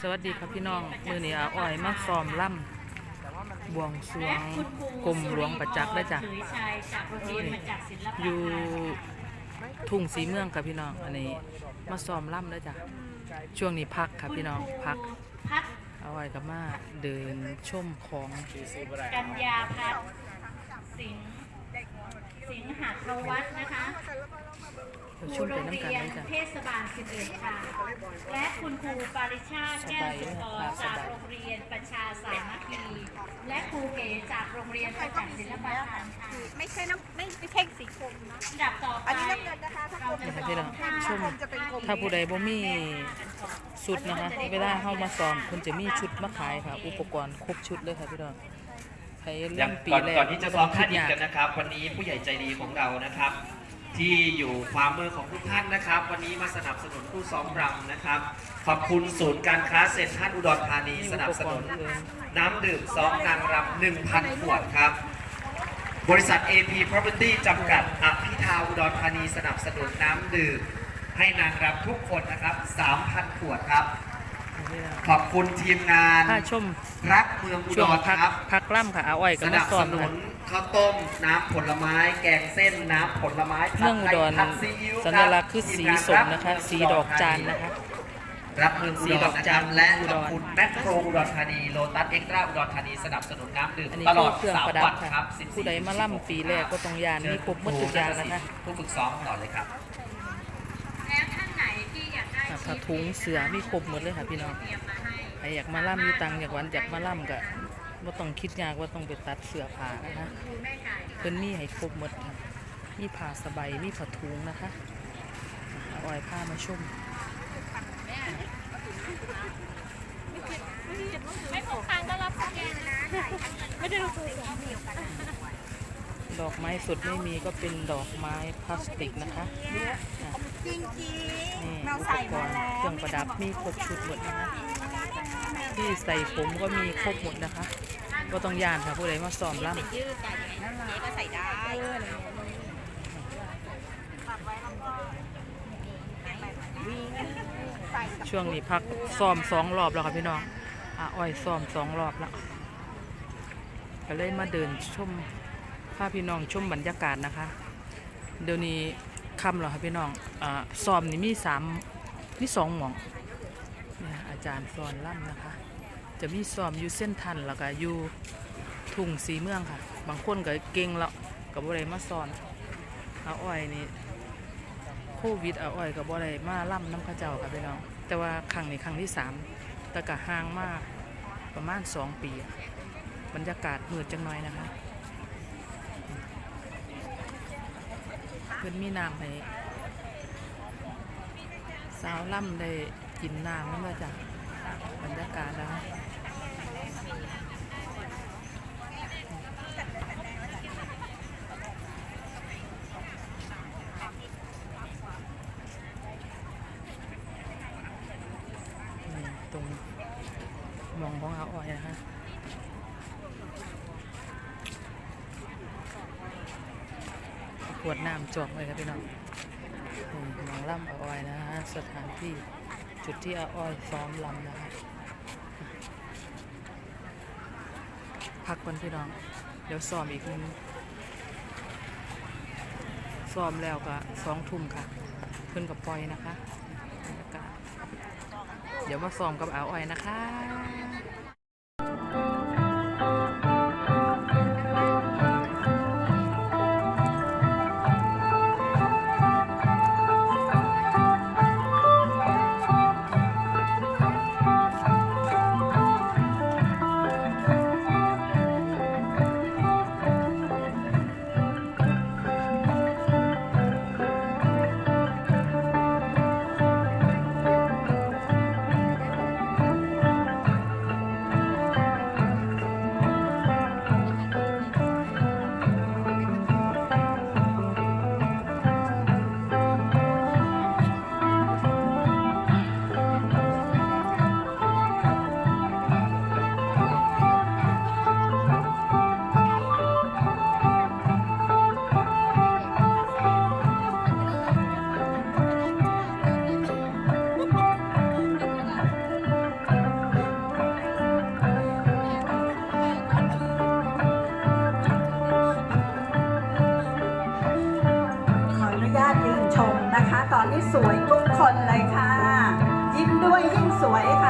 สวัสดีครับพี่น้อง มือนี้อาอ้อยมาซ้อมล่ำบวงสรวงกรมหลวงประจักษ์ได้จ้ะอยู่ทุ่งสีเมืองครับพี่น้องอันนี้มาซ้อมล่ำได้จ้ะช่วงนี้พักครับพี่น้องพักเอาไว้กับมาเดินชมของกัญญาพัฒสิงห์ สิงห์หัตวัฒน์นะคะไปคชรูมโรไปงน้ำกันเรียนได้อจ้ะเทศบาล 11 ค่ะ และคุณครูปาริชาติแก้วสุนทรจากโรงเรียนประชาสามัคคี และครูเก๋จากโรงเรียนประจักษ์ศิลปะทานค่ะไม่ใช่น้ำไม่ไม่ใช่สีกรมนะลำดับต่อไปอันนี้น้ำเงินนะคะถ้ากรมนี่จะค่ะเป็นพี่น้องชมจะเป็นกรมถ้าผู้ใดบ่มีชุดนะคะเวลาเข้ามาซ้อมเพิ่นจะมีชุดมาขายค่ะ อุปกรณ์ครบชุดเลยค่ะพี่น้อง ใครยัเล่งนปีก่อนแรกก่อนที่จะซ้อมท่าคิดดิยากกันนะครับ วันนี้ผู้ใหญ่ใจดีของเรานะครับ ที่อยู่ขวามือของทุกท่านนะครับ วันนี้มาสนับสนุนผู้ซ้อมรำนะครับ ขอบคุณศูนย์การค้าเซ็นทรัลอุดรธานีสนับสนุน น้ำดื่มซ้อมนางรำ1,000 ขวดครับ บริษัท AP Property จำกัดอภิทาอุดรธานีสนับสนุนน้ำดื่มให้นางรำทุกคนนะครับ 3,000 ขวดครับ ขอบคุณทีมงานถ้าชมรักเมืองอุช่ดวงรพักครับพักล่ำค่ะเอาอ้อยสก็มานับซ้อสมนุค่ะนข้าวต้มน้ำผลไม้ แกงเส้นน้ำผลไม้ผัเมืองอุไทยดรผัดซีอิ๊วสัญลักษณ์คือสีสมนะคะ สีดอกจานนะคะ รับเมืองสีอุดดอรกนะจาคนรับและอุขดอบรคุณแมคโครอุดรธานีโลตัสเอ็กตร้าอุดรธานีสนับสนุนน้ำดื่มอันนี้ตลคืออดเครื่องสามประดัวับนค่ะ ครับ14ผู้ใดมาล่ำปีแรกก็ต้องยานมีครบหมดทุกอย่างนะคะ ผู้ฝึกซ้อมต่อเลยครับ แล้วท่านไหนที่อยากได้ ค่ะ ผ้าถุงเสือมีครบหมดเลยค่ะพี่น้องใครอยากมาล่ำอยู่ตังอยากวันอยากมาล่ำก็ว่าต้องคิดยากว่าต้องไปตัดเสือผ้านะคะเพิ่นมีให้ครบหมดค่ะมีผ้าสบายมีผ้าถุงนะคะเอาอ้อยผ้ามาชุ่มไม่ถูกทางก็รับแกนะไม่ได้รู้ตัว ดอกไม้สดไม่มีก็เป็นดอกไม้พลาสติกนะคะจริงจริงนี่เราอุปใส่กมารณ์แล้วเครื่องประดับมีครบชุดหมดนะคะที่ใส่ผมก็มีครบหมดนะคะ ก็ต้องยานค่ะผู้ใดมาซ้อมล่ำยืดแต่อย่างนั้นเจ๊ก็ใส่ได้วิ่งใส่กับช่วงนี้พักซ้อมสองรอบแล้วค่ะพี่น้องอาอ้อยซ้อมสองรอบแล้วก็เลยมาเดินชมพาพี่น้องชมบรรยากาศนะคะ เดี๋ยวนี้คำแล้วค่ะพี่น้องอซ้อมนี่มีสามมีสองหมองเนี่ยอาจารย์สอนล่ำนะคะ จะมีซ้อมอยู่เส้นทันแล้วก็อยู่ทุ่งสีเมืองค่ะ บางคนก็เก่งแล้วกับบ่ได้มาสอนอาอ้อยนี่โควิดเอาอ้อยกับบ่ได้มาล่ำน้ำข้าเจ้าค่ะพี่น้อง แต่ว่าครั้งนี้ครั้งที่สามต่ก็ห่างมากประมาณสองปี บรรยากาศมืดจังน้อยนะคะ เพิ่นมีน้ำให้สาวล่ำได้กินน้ำนั่นละจ้ะบรรยากาศนะคะนี่ตรงมองของเอาอ้อยนะคะ ขวดน้ำจอกเลยครับพี่น้องหมองล่ำอาอ้อยนะฮะสถานที่จุดที่อาอ้อยซ้อมลำนะคะพักก่อนพี่น้อง เดี๋ยวซ้อมอีกนึงซ้อมแล้วก็สองทุ่มค่ะเพิ่นกับปล่อยนะคะบรรยากาศเดี๋ยวมาซ้อมกับอาอ้อยนะคะ ที่สวยทุกคนเลยค่ะ ยิ้มด้วยยิ่งสวยค่ะ